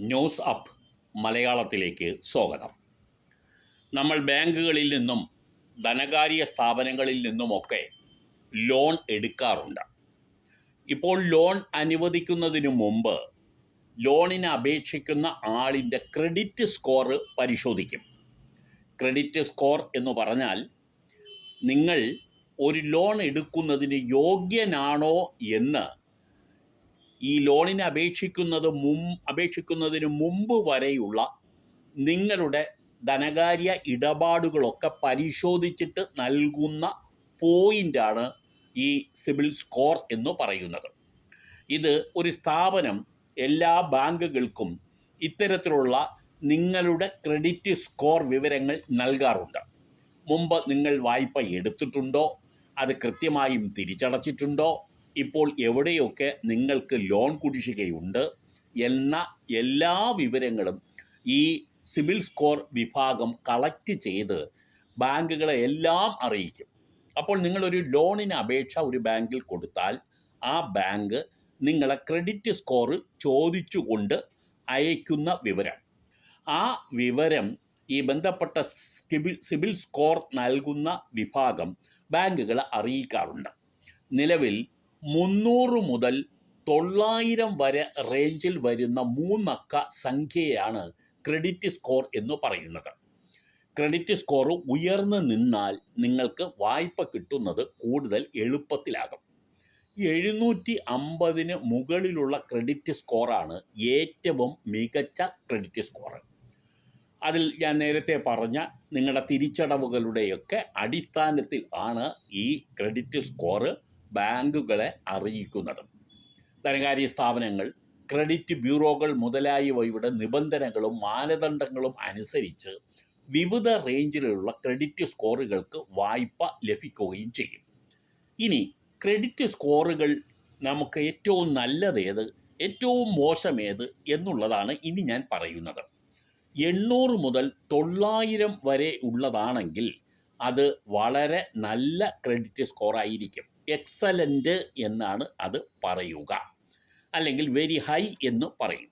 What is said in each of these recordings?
News up മലയാളത്തിലേക്ക് സ്വാഗതം. നമ്മൾ ബാങ്കുകളിൽ നിന്നും ധനകാര്യ സ്ഥാപനങ്ങളിൽ നിന്നുമൊക്കെ ലോൺ എടുക്കാറുണ്ട്. ഇപ്പോൾ ലോൺ അനുവദിക്കുന്നതിന് മുമ്പ് ലോണിന് അപേക്ഷിക്കുന്ന ആളിന്റെ ക്രെഡിറ്റ് സ്കോർ പരിശോധിക്കും. ക്രെഡിറ്റ് സ്കോർ എന്ന് പറഞ്ഞാൽ നിങ്ങൾ ഒരു ലോൺ എടുക്കുന്നതിന് യോഗ്യനാണോ എന്ന് ഈ ലോണിന് അപേക്ഷിക്കുന്നത് മും അപേക്ഷിക്കുന്നതിന് മുമ്പ് വരെയുള്ള നിങ്ങളുടെ ധനകാര്യ ഇടപാടുകളൊക്കെ പരിശോധിച്ചിട്ട് നൽകുന്ന പോയിന്റാണ് ഈ സിബിൽ സ്കോർ എന്ന് പറയുന്നത്. ഇത് ഒരു സ്ഥാപനം എല്ലാ ബാങ്കുകൾക്കും ഇത്തരത്തിലുള്ള നിങ്ങളുടെ ക്രെഡിറ്റ് സ്കോർ വിവരങ്ങൾ നൽകാറുണ്ട്. മുമ്പ് നിങ്ങൾ വായ്പ എടുത്തിട്ടുണ്ടോ? അത് കൃത്യമായും തിരിച്ചടച്ചിട്ടുണ്ടോ? ഇപ്പോൾ എവിടെയൊക്കെ നിങ്ങൾക്ക് ലോൺ കുടിശ്ശികയുണ്ട് എന്ന എല്ലാ വിവരങ്ങളും ഈ സിവിൽ സ്കോർ വിഭാഗം കളക്ട് ചെയ്ത് ബാങ്കുകളെ എല്ലാം അറിയിക്കും. അപ്പോൾ നിങ്ങളൊരു ലോണിന് അപേക്ഷ ഒരു ബാങ്കിൽ കൊടുത്താൽ ആ ബാങ്ക് നിങ്ങളെ ക്രെഡിറ്റ് സ്കോർ ചോദിച്ചുകൊണ്ട് അയക്കുന്ന വിവരം. ആ വിവരം ഈ ബന്ധപ്പെട്ട സിബിൽ സിബിൽ സ്കോർ നൽകുന്ന വിഭാഗം ബാങ്കുകളെ അറിയിക്കാറുണ്ട്. നിലവിൽ മുന്നൂറ് മുതൽ തൊള്ളായിരം വരെ റേഞ്ചിൽ വരുന്ന മൂന്നക്ക സംഖ്യയാണ് ക്രെഡിറ്റ് സ്കോർ എന്ന് പറയുന്നത്. ക്രെഡിറ്റ് സ്കോർ ഉയർന്നു നിന്നാൽ നിങ്ങൾക്ക് വായ്പ കിട്ടുന്നത് കൂടുതൽ എളുപ്പത്തിലാകും. എഴുന്നൂറ്റി അമ്പതിന് മുകളിലുള്ള ക്രെഡിറ്റ് സ്കോറാണ് ഏറ്റവും മികച്ച ക്രെഡിറ്റ് സ്കോർ അതിൽ ഞാൻ നേരത്തെ പറഞ്ഞ നിങ്ങളുടെ തിരിച്ചടവുകളുടെയൊക്കെ അടിസ്ഥാനത്തിൽ ആണ് ഈ ക്രെഡിറ്റ് സ്കോർ ബാങ്കുകളെ അറിയിക്കുന്നതും. ധനകാര്യ സ്ഥാപനങ്ങൾ ക്രെഡിറ്റ് ബ്യൂറോകൾ മുതലായവയുടെ നിബന്ധനകളും മാനദണ്ഡങ്ങളും അനുസരിച്ച് വിവിധ റേഞ്ചിലുള്ള ക്രെഡിറ്റ് സ്കോറുകൾക്ക് വായ്പ ലഭിക്കുകയും ചെയ്യും. ഇനി ക്രെഡിറ്റ് സ്കോറുകൾ നമുക്ക് ഏറ്റവും നല്ലതേത് ഏറ്റവും മോശമേത് എന്നുള്ളതാണ് ഇനി ഞാൻ പറയുന്നത്. എണ്ണൂറ് മുതൽ തൊള്ളായിരം വരെ ഉള്ളതാണെങ്കിൽ അത് വളരെ നല്ല ക്രെഡിറ്റ് സ്കോർ ആയിരിക്കും എക്സലന്റ് എന്നാണ് അത് പറയുക. അല്ലെങ്കിൽ വെരി ഹൈ എന്ന് പറയും.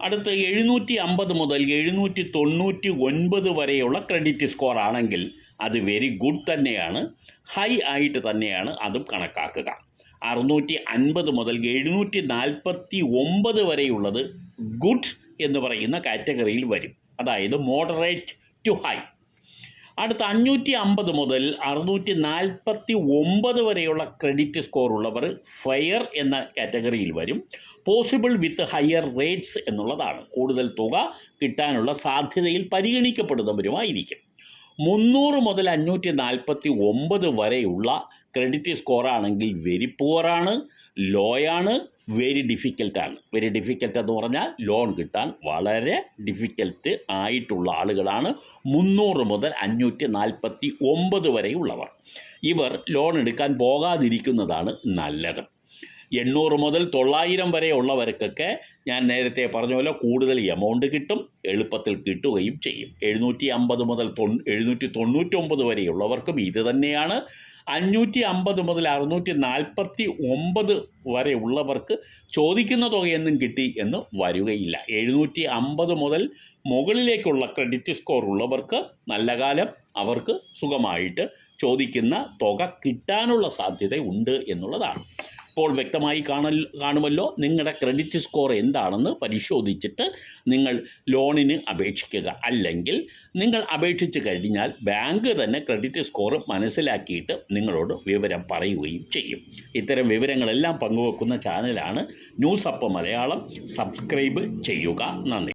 അടുത്ത എഴുന്നൂറ്റി അമ്പത് മുതൽ എഴുന്നൂറ്റി തൊണ്ണൂറ്റി ഒൻപത് വരെയുള്ള ക്രെഡിറ്റ് സ്കോർ ആണെങ്കിൽ അത് വെരി ഗുഡ് തന്നെയാണ്. ഹൈ ആയിട്ട് തന്നെയാണ് അതും കണക്കാക്കുക. അറുന്നൂറ്റി അൻപത് മുതൽ എഴുന്നൂറ്റി നാൽപ്പത്തി ഒമ്പത് വരെയുള്ളത് ഗുഡ് എന്ന് പറയുന്ന കാറ്റഗറിയിൽ വരും. അതായത് മോഡറേറ്റ് ടു ഹൈ അടുത്ത അഞ്ഞൂറ്റി അമ്പത് മുതൽ അറുന്നൂറ്റി നാൽപ്പത്തി ഒമ്പത് വരെയുള്ള ക്രെഡിറ്റ് സ്കോർ ഉള്ളവർ ഫയർ എന്ന കാറ്റഗറിയിൽ വരും. പോസിബിൾ വിത്ത് ഹയർ റേറ്റ്സ് എന്നുള്ളതാണ്. കൂടുതൽ തുക കിട്ടാനുള്ള സാധ്യതയിൽ പരിഗണിക്കപ്പെടുന്നവരുമായിരിക്കും. മുന്നൂറ് മുതൽ അഞ്ഞൂറ്റി നാൽപ്പത്തി ഒമ്പത് വരെയുള്ള ക്രെഡിറ്റ് സ്കോറാണെങ്കിൽ വെരി പുവറാണ് ലോയാണ് വെരി ഡിഫിക്കൽട്ടാണ് വെരി ഡിഫിക്കൽട്ട് എന്ന് പറഞ്ഞാൽ ലോൺ കിട്ടാൻ വളരെ ഡിഫിക്കൽട്ട് ആയിട്ടുള്ള ആളുകളാണ് മുന്നൂറ് മുതൽ അഞ്ഞൂറ്റി നാൽപ്പത്തി ഒമ്പത് വരെയുള്ളവർ. ഇവർ ലോൺ എടുക്കാൻ പോകാതിരിക്കുന്നതാണ് നല്ലത്. എണ്ണൂറ് മുതൽ തൊള്ളായിരം വരെ ഉള്ളവർക്കൊക്കെ ഞാൻ നേരത്തെ പറഞ്ഞ പോലെ കൂടുതൽ എമൗണ്ട് കിട്ടും എളുപ്പത്തിൽ കിട്ടുകയും ചെയ്യും. എഴുന്നൂറ്റി അമ്പത് മുതൽ തൊ എഴുന്നൂറ്റി തൊണ്ണൂറ്റൊമ്പത് വരെയുള്ളവർക്കും ഇത് തന്നെയാണ്. അഞ്ഞൂറ്റി അമ്പത് മുതൽ അറുന്നൂറ്റി നാൽപ്പത്തി ഒമ്പത് വരെ ഉള്ളവർക്ക് ചോദിക്കുന്ന തുകയൊന്നും കിട്ടി എന്ന് വരികയില്ല. എഴുന്നൂറ്റി അമ്പത് മുതൽ മുകളിലേക്കുള്ള ക്രെഡിറ്റ് സ്കോർ ഉള്ളവർക്ക് നല്ല കാലം അവർക്ക് സുഖമായിട്ട് ചോദിക്കുന്ന തുക കിട്ടാനുള്ള സാധ്യത ഉണ്ട് എന്നുള്ളതാണ്. ഇപ്പോൾ വ്യക്തമായി കാണൽ കാണുമല്ലോ. നിങ്ങളുടെ ക്രെഡിറ്റ് സ്കോർ എന്താണെന്ന് പരിശോധിച്ചിട്ട് നിങ്ങൾ ലോണിന് അപേക്ഷിക്കുക. അല്ലെങ്കിൽ നിങ്ങൾ അപേക്ഷിച്ച് കഴിഞ്ഞാൽ ബാങ്ക് തന്നെ ക്രെഡിറ്റ് സ്കോർ മനസ്സിലാക്കിയിട്ട് നിങ്ങളോട് വിവരം പറയുകയും ചെയ്യും. ഇത്തരം വിവരങ്ങളെല്ലാം പങ്കുവെക്കുന്ന ചാനലാണ് ന്യൂസ് അപ്പ് മലയാളം. സബ്സ്ക്രൈബ് ചെയ്യുക. നന്ദി.